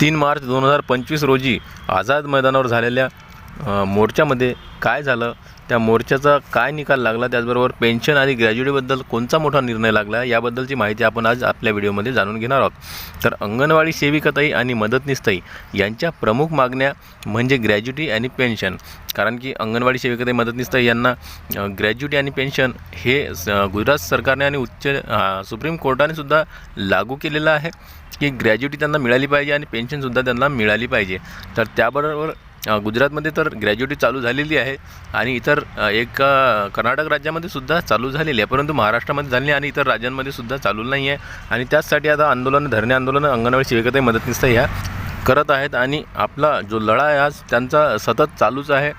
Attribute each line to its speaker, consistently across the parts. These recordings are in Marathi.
Speaker 1: तीन मार्च दोन हजार पंचवीस रोजी आझाद मैदानावर झालेल्या मोर्चामध्ये काय झालं? त्या मोर्चाचा काय निकाल लागला? त्याचबरोबर पेन्शन आणि ग्रॅज्युएटीबद्दल कोणता मोठा निर्णय लागला? याबद्दलची माहिती आपण आज आपल्या व्हिडिओमध्ये जाणून घेणार आहोत. तर अंगणवाडी सेविकाताई आणि मदतनीसताई यांच्या प्रमुख मागण्या म्हणजे ग्रॅज्युटी आणि पेन्शन कारण की अंगणवाडी सेविकाताई मदतनीसताई यांना ग्रॅज्युटी आणि पेन्शन हे स- गुजरात सरकारने आणि उच्च सुप्रीम कोर्टाने सुद्धा लागू केलेलं आहे. की ग्रॅज्युटी त्यांना मिळाली पाहिजे आणि पेन्शनसुद्धा त्यांना मिळाली पाहिजे. तर त्याबरोबर गुजरातमध्ये तर ग्रॅज्युटी चालू झालेली आहे आणि इतर एक कर्नाटक राज्यामध्ये सुद्धा चालू झालेली आहे. परंतु महाराष्ट्रामध्ये झाली आणि इतर राज्यांमध्ये सुद्धा चालू नाही आहे. आणि त्याचसाठी आता आंदोलन धरणे आंदोलन अंगणवाडी सेविकाताई मदतनीस ह्या करत आहेत आणि आपला जो लढा आहे आज त्यांचा सतत चालूच आहे.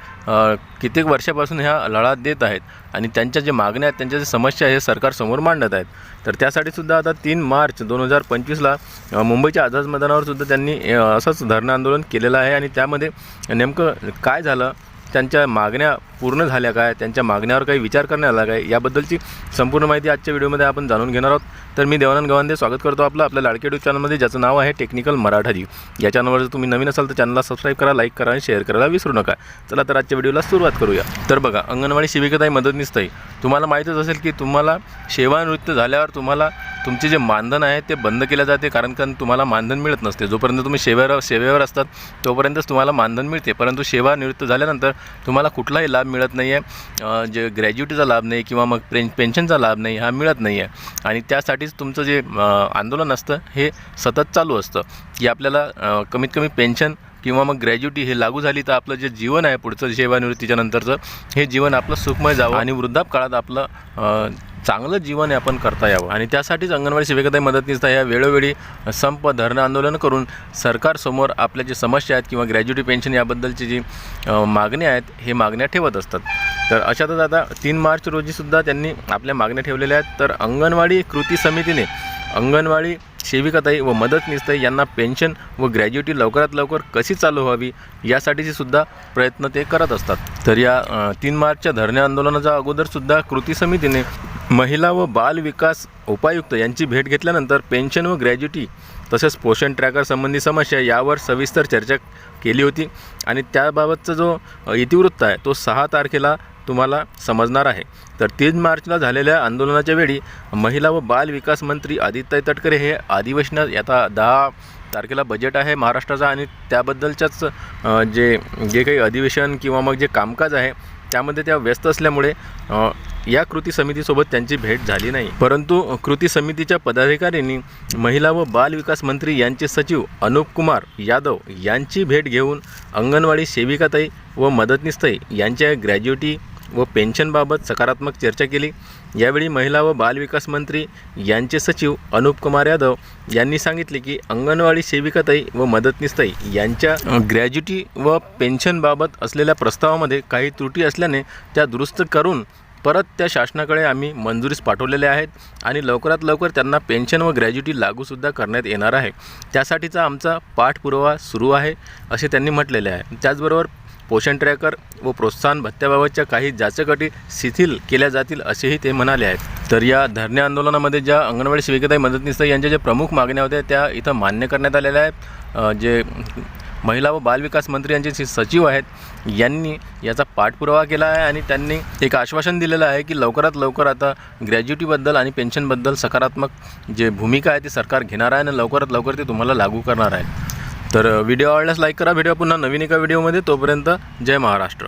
Speaker 1: कित्येक वर्षापासून ह्या लढा देत आहेत आणि त्यांच्या जे मागण्या आहेत त्यांच्या जे समस्या आहे हे सरकारसमोर मांडत आहेत. तर त्यासाठी सुद्धा आता तीन मार्च दोन हजार पंचवीसला मुंबईच्या आझाद मैदानावर सुद्धा त्यांनी असंच धरणं आंदोलन केलेलं आहे आणि त्यामध्ये नेमकं काय झालं त्यांच्या मागण्या पूर्ण झाल्या काय? त्यांच्या मागण्यावर काही विचार करण्यात आला काय? याबद्दलची संपूर्ण माहिती आजच्या व्हिडिओमध्ये आपण जाणून घेणार आहोत. तर मी देवानंद गवांदे स्वागत करतो आपलं आपल्या लाडके यूट्यूब चॅनलमध्ये ज्याचं नाव आहे टेक्निकल मराठाजी या चॅनलवर जर तुम्ही नवीन असाल तर चॅनलला सबस्क्राईब करा लाईक करा आणि शेअर करायला विसरू नका. चला तर आजच्या व्हिडिओला सुरुवात करूया. तर बघा अंगणवाडी सेविकाताई मदतनीसताई तुम्हाला माहीतच असेल की तुम्हाला सेवानिवृत्त झाल्यावर तुम्हाला तुमचे जे मानधन आहे ते बंद केले जाते कारण कारण तुम्हाला मानधन मिळत नसते. जोपर्यंत तुम्ही सेवेवर सेवेवर असतात तोपर्यंतच तुम्हाला मानधन मिळते. परंतु सेवानिवृत्त झाल्यानंतर तुम्हाला कुठलाही लाभ मिळत नाही आहे जे ग्रॅज्युटीचा लाभ नाही किंवा मग पेन पेन्शनचा लाभ नाही हा मिळत नाही आहे आणि त्यासाठीच तुमचं जे आंदोलन असतं हे सतत चालू असतं. की आपल्याला कमीत कमी पेन्शन किंवा मग ग्रॅज्युटी हे लागू झाली तर आपलं जे जीवन आहे पुढचं सेवानिवृत्तीच्या नंतरचं हे जीवन आपलं सुखमय जावं आणि वृद्धापकाळात आपलं चांगलं जीवन हे आपण करता यावं. आणि त्यासाठीच अंगणवाडी सेविकाताई मदतनीसता या वेळोवेळी संप धरणं आंदोलन करून सरकारसमोर आपल्या जे समस्या आहेत किंवा ग्रॅज्युटी पेन्शन याबद्दलची जी मागण्या आहेत हे मागण्या ठेवत असतात. तर अशातच आता तीन मार्च रोजीसुद्धा त्यांनी आपल्या मागण्या ठेवलेल्या आहेत. तर अंगणवाडी कृती समितीने अंगणवाडी सेविकाताई व मदतनीसताई यांना पेन्शन व ग्रॅज्युटी लवकरात लवकर कशी चालू व्हावी यासाठीचे सुद्धा प्रयत्न ते करत असतात. तर या तीन मार्चच्या धरणे आंदोलनाच्या अगोदरसुद्धा कृती समितीने महिला व बाल विकास उपायुक्त यांची भेट घेतल्यानंतर पेन्शन व ग्रॅज्युटी तसेच पोषण ट्रॅकर संबंधी समस्या यावर सविस्तर चर्चा केली होती. आणि त्याबाबतचा जो इतिवृत्त आहे तो सहा तारखेला तुम्हाला समजणार आहे. तर तीन मार्चला झालेल्या आंदोलनाच्या वेळी महिला व बाल विकास मंत्री आदित्य तटकरे हे अधिवेशनात आता दहा तारखेला बजेट आहे महाराष्ट्राचा आणि त्याबद्दलच्याच जे जे काही अधिवेशन किंवा मग जे कामकाज आहे त्यामध्ये त्या व्यस्त असल्यामुळे या कृती समितीसोबत त्यांची भेट झाली नाही. परंतु कृती समितीच्या पदाधिकाऱ्यांनी महिला व बाल विकास मंत्री यांचे सचिव अनुप कुमार यादव यांची भेट घेऊन अंगणवाडी सेविकाताई व मदतनीसताई यांच्या ग्रॅज्युटी व पेन्शनबाबत सकारात्मक चर्चा केली. यावेळी महिला व बाल विकास मंत्री यांचे सचिव अनुप कुमार यादव यांनी सांगितले की अंगणवाडी सेविकाताई व मदतनीसताई यांच्या ग्रॅज्युटी व पेन्शनबाबत असलेल्या प्रस्तावामध्ये काही त्रुटी असल्याने त्या दुरुस्त करून परत त्या शासनाकडे आम्ही मंजुरीस पाठवलेल्या आहेत आणि लवकरात लवकर त्यांना पेन्शन व ग्रॅज्युटी लागूसुद्धा करण्यात येणार आहे. त्यासाठीचा आमचा पाठपुरावा सुरू आहे असे त्यांनी म्हटलेले आहे. त्याचबरोबर पोषण ट्रॅकर व प्रोत्साहन भत्त्याबाबतच्या काही जाचकटी शिथिल केल्या जातील असेही ते म्हणाले आहेत. तर या धरणे आंदोलनामध्ये ज्या अंगणवाडी सेविकाताई मदतनीस यांच्या ज्या प्रमुख मागण्या होत्या त्या इथं मान्य करण्यात आलेल्या आहेत. जे महिला व बालविकास मंत्री यांचे जे सचिव आहेत यांनी याचा पाठपुरावा केला आहे आणि त्यांनी एक आश्वासन दिलेलं आहे की लवकरात लवकर आता ग्रॅज्युटीबद्दल आणि पेन्शनबद्दल सकारात्मक जे भूमिका आहे ती सरकार घेणार आहे आणि लवकरात लवकर ते तुम्हाला लागू करणार आहे. तर व्हिडिओ आवडल्यास लाईक करा. भेटूया पुन्हा नवीन एका व्हिडिओमध्ये तोपर्यंत जय महाराष्ट्र.